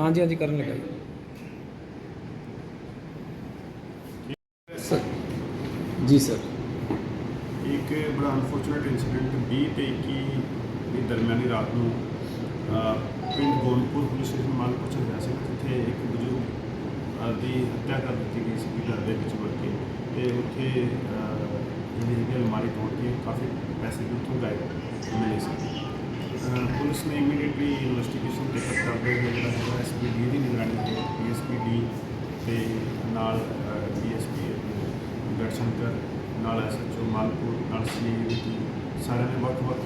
ਹਾਂਜੀ ਹਾਂਜੀ ਕਰਨ ਲੱਗਾ ਜੀ। ਸਰ। ਜੀ ਸਰ। ਇੱਕ ਬੜਾ ਅਨਫੋਰਚੂਨੇਟ ਇਨਸੀਡੈਂਟ 20 ਤੇ 21 ਦੀ ਦਰਮਿਆਨੀ ਰਾਤ ਨੂੰ ਅਹ, ਪਿੰਡ ਗੋਨਪੁਰ ਪੁਲਿਸ ਸਟੇਸ਼ਨ ਮਾਲਪੁਰ ਚ ਹੋਇਆ ਸੀ ਜਿੱਥੇ ਇੱਕ ਬਜ਼ੁਰਗ ਅਹ, ਦੀ ਹੱਤਿਆ ਕਰ ਦਿੱਤੀ ਗਈ ਸੀ ਘਰ ਦੇ ਵਿੱਚ ਵੜ ਕੇ। ਤੇ ਉੱਥੇ ਅਹ, ਜਿਹੜੀ ਹੈਗੀ ਅਲਮਾਰੀ ਤੋੜ ਕੇ ਕਾਫੀ ਪੈਸੇ ਵੀ ਉੱਥੋਂ ਗਾਇਬ ਮਿਲੇ ਸੀ। ਅਹ, ਪੁਲਿਸ ਨੇ ਇਮੀਡੀਏਟਲੀ ਇਨਵੈਸਟੀਗੇਸ਼ਨ ਤੇ ਕਰਦੇ ਹੋਏ ਜਿਹੜਾ ਹੈਗਾ ਐਸਪੀਡੀ ਦੀ ਨਿਗਰਾਨੀ ਤੇ ਡੀਐਸਪੀਡੀ ਤੇ ਨਾਲ ਡੀਐਸਪੀ ਗੜਸ਼ੰਕਰ ਨਾਲ ਐਸਐਚਓ ਮਾਲਪੁਰ ਨਾਲ ਸੀਆਈਡੀ ਸਾਰਿਆਂ ਨੇ ਵੱਖ-ਵੱਖ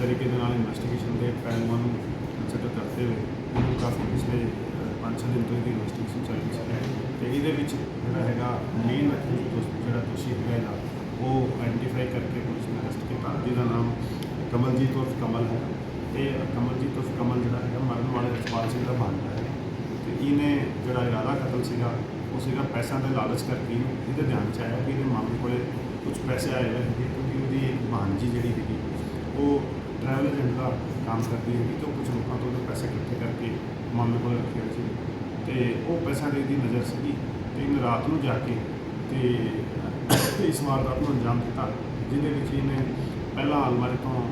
ਤਰੀਕੇ ਦੇ ਨਾਲ ਇਨਵੈਸਟੀਗੇਸ਼ਨ ਦੇ ਪਹਿਲੂਆਂ ਨੂੰ ਕੰਸੀਡਰ ਕਰਦੇ ਹੋਏ ਇਹਨੂੰ ਕਾਫੀ ਪਿਛਲੇ ਅਹ, ਪੰਜ ਛੇ ਦਿਨ ਤੋਂ ਇਹਦੀ ਇਨਵੈਸਟੀਗੇਸ਼ਨ ਚੱਲ ਰਹੀ ਸੀ। ਤੇ ਇਹਦੇ ਵਿੱਚ ਜਿਹੜਾ ਹੈਗਾ ਮੇਨ ਜਿਹੜਾ ਦੋਸ਼ੀ ਹੈਗਾ ਉਹ ਆਈਡੈਂਟੀਫਾਈ ਕਰਕੇ ਪੁਲਿਸ ਨੇ ਅਰੈਸਟ ਕੀਤਾ। ਜਿਹਦਾ ਨਾਮ ਕਮਲਜੀਤ ਉਰਫ ਕਮਲ ਹੈ। ਇਹ ਕਮਲਜੀਤ ਉਰਫ ਕਮਲ ਜਿਹੜਾ ਹੈਗਾ ਮਰਨ ਵਾਲੇ ਰਸਪਾਲ ਸਿੰਘ ਦਾ ਭਾਂਜਾ ਹੈ ਤੇ ਇਹਨੇ ਇਰਾਦਾ ਕਤਲ ਸੀਗਾ, ਉਹ ਸੀਗਾ ਪੈਸਿਆਂ ਦੇ ਲਾਲਚ ਕਰਕੇ ਇਹਦੇ ਧਿਆਨ ਚ ਆਇਆ ਕਿ ਇਹਦੇ ਮਾਮੇ ਕੋਲੇ ਕੁਝ ਪੈਸੇ ਆਏ ਹੋਏ ਹੈਗੇ ਕਿਉਂਕਿ ਉਹਦੀ ਇੱਕ ਭਾਂਜੀ ਜਿਹੜੀ ਹੈਗੀ ਉਹ ਟਰੈਵਲ ਏਜੰਟ ਦਾ ਕੰਮ ਕਰਦੀ ਹੈਗੀ ਤੇ ਉਹ ਕੁਝ ਲੋਕਾਂ ਤੋਂ ਉਹਦੇ ਪੈਸੇ ਇਕੱਠੇ ਕਰਕੇ ਮਾਮੇ ਕੋਲ ਰੱਖੇ ਹੋਏ ਸੀ। ਤੇ ਉਹ ਪੈਸਿਆਂ ਦੀ ਨਜ਼ਰ ਸੀਗੀ ਤੇ ਇਹਨੇ ਰਾਤ ਨੂੰ ਜਾ ਕੇ ਤੇ ਇਸ ਵਾਰਦਾਤ ਨੂੰ ਅੰਜਾਮ ਦਿੱਤਾ, ਜਿਹਦੇ ਵਿੱਚ ਇਹਨੇ ਪਹਿਲਾਂ ਅਲਮਾਰੀ ਤੋਂ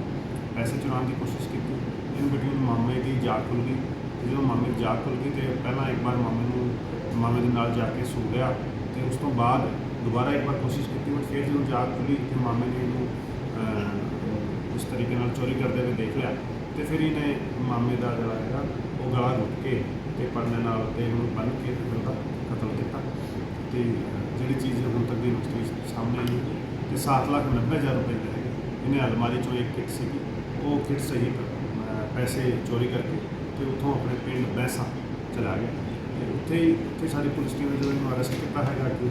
ਪੈਸੇ ਚੁਰਾਉਣ ਦੀ ਕੋਸ਼ਿਸ਼ ਕੀਤੀ, ਇਹਨੂੰ ਗੱਡੀ ਨੂੰ ਮਾਮੇ ਦੀ ਜਾਗ ਖੁੱਲ ਗਈ। ਜਦੋਂ ਮਾਮੇ ਦੀ ਜਾਗ ਖੁੱਲ ਗਈ ਤੇ ਪਹਿਲਾਂ ਇੱਕ ਵਾਰ ਮਾਮੇ ਨੂੰ ਮਾਮੇ ਦੇ ਨਾਲ ਜਾ ਕੇ ਸੋ ਲਿਆ ਤੇ ਉਸ ਤੋਂ ਬਾਅਦ ਦੁਬਾਰਾ ਇੱਕ ਵਾਰ ਕੋਸ਼ਿਸ਼ ਕੀਤੀ ਬਟ ਫਿਰ ਜਦੋਂ ਜਾਗ ਖੁੱਲੀ ਤੇ ਮਾਮੇ ਨੇ ਇਹਨੂੰ ਅਹ, ਇਸ ਤਰੀਕੇ ਨਾਲ ਚੋਰੀ ਕਰਦੇ ਹੋਏ ਦੇਖ ਲਿਆ ਤੇ ਫਿਰ ਇਹਨੇ ਮਾਮੇ ਦਾ ਜਿਹੜਾ ਹੈਗਾ ਉਹ ਗਲਾ ਘੁੱਟ ਕੇ ਤੇ ਪਰਨੇ ਨਾਲ ਤੇ ਉਹਨੂੰ ਬੰਨ੍ਹ ਕੇ ਤੇ ਫਿਰ ਉਹਦਾ ਕਤਲ ਕੀਤਾ ਤੇ ਜਿਹੜੀ ਚੀਜ਼ ਹੁਣ ਤੱਕ ਦੀ ਇਨਵੈਸਟੀਗੇਸ਼ਨ ਸਾਹਮਣੇ ਆਈ ਹੈ ਕਿ ਸੱਤ ਲੱਖ ਨੱਬੇ ਹਜ਼ਾਰ ਰੁਪਏ ਦੇ ਹੈਗੇ ਇਹਨੇ ਅਲਮਾਰੀ ਚੋਂ ਇੱਕ ਕਿੱਟ ਸੀਗੀ ਉਹ ਕਿੱਟ ਸਹੀ ਪੈਸੇ ਚੋਰੀ ਕਰਕੇ ਤੇ ਉੱਥੋਂ ਆਪਣੇ ਪਿੰਡ ਬੈਸਾ ਚਲਾ ਗਿਆ ਤੇ ਉੱਥੇ ਹੀ ਉੱਥੇ ਸਾਡੀ ਪੁਲਿਸ ਟੀਮ ਨੇ ਜਦੋਂ ਇਹਨੂੰ ਅਰੈਸਟ ਕੀਤਾ ਹੈਗਾ ਕਿ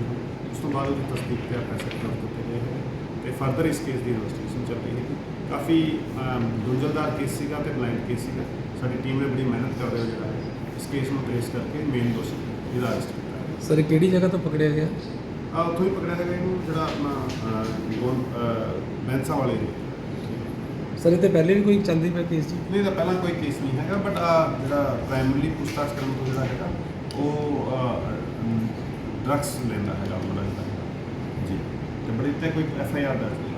ਉਸ ਤੋਂ ਬਾਅਦ ਉਹਦੀ ਤਸਦੀਕ ਤੇ ਪੈਸੇ ਕਰ ਦਿੱਤੇ ਗਏ ਹੈ ਤੇ ਫਰਦਰ ਇਸ ਕੇਸ ਦੀ ਇਨਵੈਸਟੀਗੇਸ਼ਨ ਚੱਲ ਰਹੀ ਹੈ ਕਾਫੀ ਗੁੰਝਲਦਾਰ ਕੇਸ ਸੀਗਾ ਤੇ ਬਲਾਈਂਡ ਕੇਸ ਸੀਗਾ। ਸਾਡੀ ਟੀਮ ਨੇ ਬੜੀ ਮਿਹਨਤ ਕਰਦੇ ਹੋਏ ਜਿਹੜਾ ਹੈ ਇਸ ਕੇਸ ਨੂੰ ਟ੍ਰੇਸ ਕਰਕੇ ਮੇਨ ਦੋਸ਼ੀ ਇਹਦਾ ਅਰੈਸਟ ਕੀਤਾ ਸਰ ਕਿਹੜੀ ਜਗ੍ਹਾ ਤੋਂ ਪਕੜਿਆ ਗਿਆ? ਆ ਉੱਥੋਂ ਹੀ ਪਕੜਿਆ ਹੈਗਾ ਇਹਨੂੰ ਜਿਹੜਾ ਆਪਣਾ ਗੋਨ ਬੈਂਸਾ ਵਾਲੇ ਏਰੀਆ ਸਰ, ਇਹ ਤੇ ਪਹਿਲੇ ਵੀ ਕੋਈ ਚੱਲਦੀ ਪਿਆ ਕੇਸ ਜੀ? ਨਹੀਂ ਤਾਂ ਪਹਿਲਾਂ ਕੋਈ ਕੇਸ ਨਹੀਂ ਹੈਗਾ ਬਟ ਜਿਹੜਾ ਪ੍ਰਾਇਮਰੀ ਪੁੱਛਤਾਛ ਕਰਨ ਤੋਂ ਜਿਹੜਾ ਹੈਗਾ, ਉਹ ਡਰੱਗਸ ਲੈਂਦਾ ਹੈਗਾ ਮੁੰਡਾ ਜਿਹੜਾ। ਜੀ। ਤੇ ਬੜੀ ਤੇ ਕੋਈ ਐਫ ਆਈ ਆਰ ਦਰਜ ਨਹੀਂ।